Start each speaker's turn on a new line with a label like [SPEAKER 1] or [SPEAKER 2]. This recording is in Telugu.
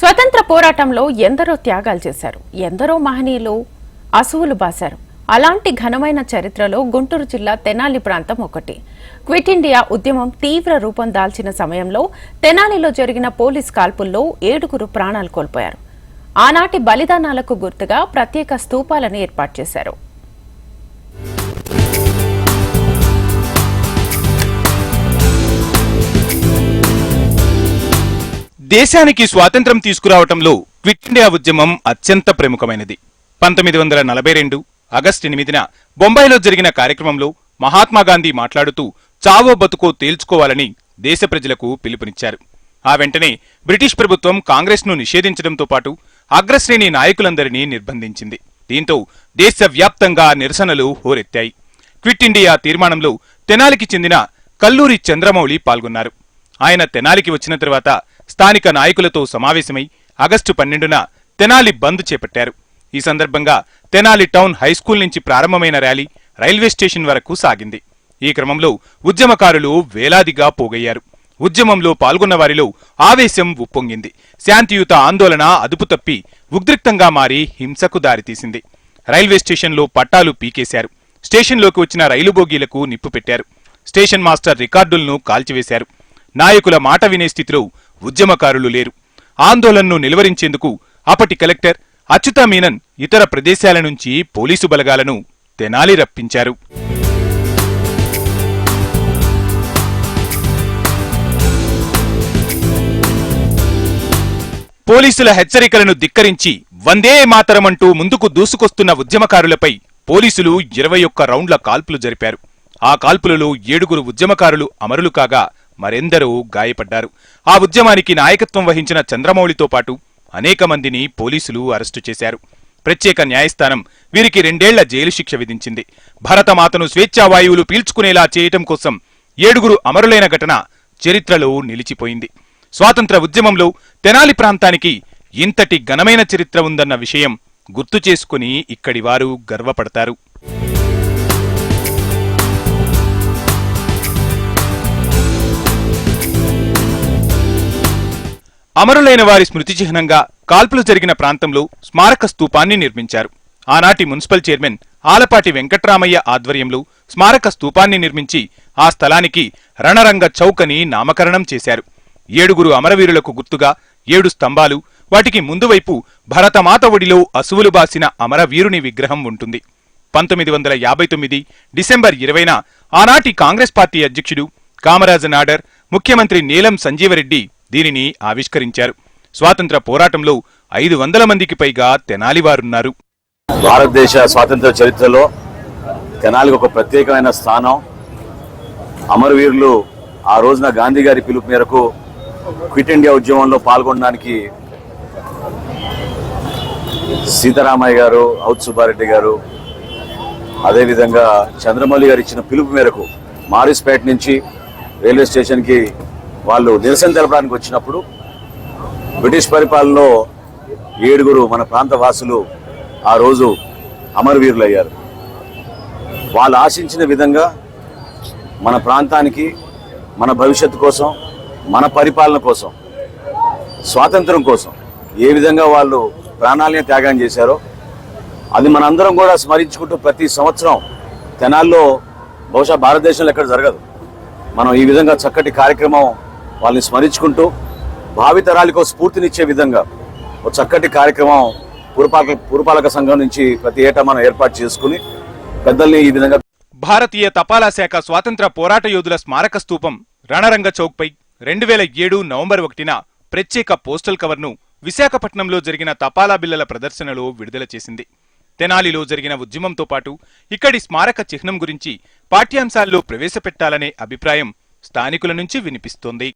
[SPEAKER 1] స్వతంత్ర పోరాటంలో ఎందరో త్యాగాలు చేశారు ఎందరో మహనీయులు అసువులు బాశారు. అలాంటి ఘనమైన చరిత్రలో గుంటూరు జిల్లా తెనాలి ప్రాంతం ఒకటి. క్విట్ ఇండియా ఉద్యమం తీవ్ర రూపం దాల్చిన సమయంలో తెనాలిలో జరిగిన పోలీస్ కాల్పుల్లో ఏడుగురు ప్రాణాలు కోల్పోయారు. ఆనాటి బలిదానాలకు గుర్తుగా ప్రత్యేక స్తూపాలను ఏర్పాటు చేశారు.
[SPEAKER 2] దేశానికి స్వాతంత్రం తీసుకురావటంలో క్విట్ ఇండియా ఉద్యమం అత్యంత ప్రముఖమైనది. పంతొమ్మిది వందల నలభై రెండు ఆగస్టు ఎనిమిదిన బొంబాయిలో జరిగిన కార్యక్రమంలో మహాత్మా గాంధీ మాట్లాడుతూ చావో బతుకో తేల్చుకోవాలని దేశ ప్రజలకు పిలుపునిచ్చారు. ఆ వెంటనే బ్రిటిష్ ప్రభుత్వం కాంగ్రెస్ను నిషేధించడంతో పాటు అగ్రశ్రేణి నాయకులందరినీ నిర్బంధించింది. దీంతో దేశవ్యాప్తంగా నిరసనలు హోరెత్తాయి. క్విట్ ఇండియా తీర్మానంలో తెనాలికి చెందిన కల్లూరి చంద్రమౌళి పాల్గొన్నారు. ఆయన తెనాలికి వచ్చిన తర్వాత స్థానిక నాయకులతో సమావేశమై ఆగస్టు పన్నెండున తెనాలి బంద్ చేపట్టారు. ఈ సందర్భంగా తెనాలి టౌన్ హైస్కూల్ నుంచి ప్రారంభమైన ర్యాలీ రైల్వే స్టేషన్ వరకు సాగింది. ఈ క్రమంలో ఉద్యమకారులు వేలాదిగా పోగయ్యారు. ఉద్యమంలో పాల్గొన్న వారిలో ఆవేశం ఉప్పొంగింది. శాంతియుత ఆందోళన అదుపు తప్పి ఉద్రిక్తంగా మారి హింసకు దారితీసింది. రైల్వే స్టేషన్లో పట్టాలు పీకేశారు. స్టేషన్లోకి వచ్చిన రైలు బోగీలకు నిప్పు పెట్టారు. స్టేషన్ మాస్టర్ రికార్డులను కాల్చివేశారు. నాయకుల మాట వినే స్థితిలో ఉద్యమకారులు లేరు. ఆందోళనను నిలువరించేందుకు అప్పటి కలెక్టర్ అచ్యుత మీనన్ ఇతర ప్రదేశాల నుంచి పోలీసు బలగాలను తెనాలి రప్పించారు. పోలీసుల హెచ్చరికలను ధిక్కరించి వందే మాతరమంటూ ముందుకు దూసుకొస్తున్న ఉద్యమకారులపై పోలీసులు ఇరవై ఒక్క రౌండ్ల కాల్పులు జరిపారు. ఆ కాల్పులలో ఏడుగురు ఉద్యమకారులు అమరులు కాగా మరెందరో గాయపడ్డారు. ఆ ఉద్యమానికి నాయకత్వం వహించిన చంద్రమౌళితో పాటు అనేక మందిని పోలీసులు అరెస్టు చేశారు. ప్రత్యేక న్యాయస్థానం వీరికి రెండేళ్ళ జైలు శిక్ష విధించింది. భరతమాతను స్వేచ్ఛావాయువులు పీల్చుకునేలా చేయటం కోసం ఏడుగురు అమరులైన ఘటన చరిత్రలో నిలిచిపోయింది. స్వాతంత్ర ఉద్యమంలో తెనాలి ప్రాంతానికి ఇంతటి ఘనమైన చరిత్ర ఉందన్న విషయం గుర్తు చేసుకుని ఇక్కడివారు గర్వపడతారు. అమరులైన వారి స్మృతి చిహ్నంగా కాల్పులు జరిగిన ప్రాంతంలో స్మారక స్తూపాన్ని నిర్మించారు. ఆనాటి మున్సిపల్ చైర్మన్ ఆలపాటి వెంకట్రామయ్య ఆధ్వర్యంలో స్మారక స్తూపాన్ని నిర్మించి ఆ స్థలానికి రణరంగ చౌక్ అని నామకరణం చేశారు. ఏడుగురు అమరవీరులకు గుర్తుగా ఏడు స్తంభాలు వాటికి ముందువైపు భరతమాత ఒడిలో అసువులు బాసిన అమరవీరుని విగ్రహం ఉంటుంది. పంతొమ్మిది వందల యాభై తొమ్మిది డిసెంబర్ ఇరవైన ఆనాటి కాంగ్రెస్ పార్టీ అధ్యక్షుడు కామరాజ నాడర్ ముఖ్యమంత్రి నీలం సంజీవరెడ్డి దీనిని ఆవిష్కరించారు. స్వాతంత్ర పోరాటంలో ఐదు వందల మందికి పైగా తెనాలివారున్నారు.
[SPEAKER 3] భారతదేశ స్వాతంత్ర చరిత్రలో తెనాలికి ఒక ప్రత్యేకమైన స్థానం. అమరవీరులు ఆ రోజున గాంధీ గారి పిలుపు మేరకు క్విట్ ఇండియా ఉద్యమంలో పాల్గొనడానికి సీతారామయ్య గారు ఔత్ సుబ్బారెడ్డి గారు అదేవిధంగా చంద్రమౌళి గారు ఇచ్చిన పిలుపు మేరకు మారిస్పేట నుంచి రైల్వే స్టేషన్కి వాళ్ళు నిరసన తెలపడానికి వచ్చినప్పుడు బ్రిటిష్ పరిపాలనలో ఏడుగురు మన ప్రాంత వాసులు ఆ రోజు అమరవీరులు అయ్యారు వాళ్ళు ఆశించిన విధంగా మన ప్రాంతానికి మన భవిష్యత్తు కోసం మన పరిపాలన కోసం స్వాతంత్రం కోసం ఏ విధంగా వాళ్ళు ప్రాణాలనే త్యాగం చేశారో అది మనందరం కూడా స్మరించుకుంటూ ప్రతి సంవత్సరం తెనాల్లో బహుశా భారతదేశంలో ఎక్కడ జరగదు. మనం ఈ విధంగా చక్కటి కార్యక్రమం వాళ్ళని స్మరించుకుంటూ భావితరాలకు స్ఫూర్తినిచ్చే విధంగా ఒక చక్కటి కార్యక్రమం పురపాలక పురపాలక సంఘం నుంచి ప్రతి ఏటా మనం ఏర్పాటు చేసుకుని పెద్దల్ని ఈ విధంగా
[SPEAKER 2] భారతీయ తపాలా శాఖ స్వాతంత్ర పోరాట యోధుల స్మారక స్తూపం రణరంగ చౌక్పై రెండు వేల ఏడు నవంబర్ ఒకటిన ప్రత్యేక పోస్టల్ కవర్ను విశాఖపట్నంలో జరిగిన తపాలా బిల్లల ప్రదర్శనలో విడుదల చేసింది. తెనాలిలో జరిగిన ఉద్యమంతో పాటు ఇక్కడి స్మారక చిహ్నం గురించి పాఠ్యాంశాల్లో ప్రవేశపెట్టాలనే అభిప్రాయం స్థానికుల నుంచి వినిపిస్తోంది.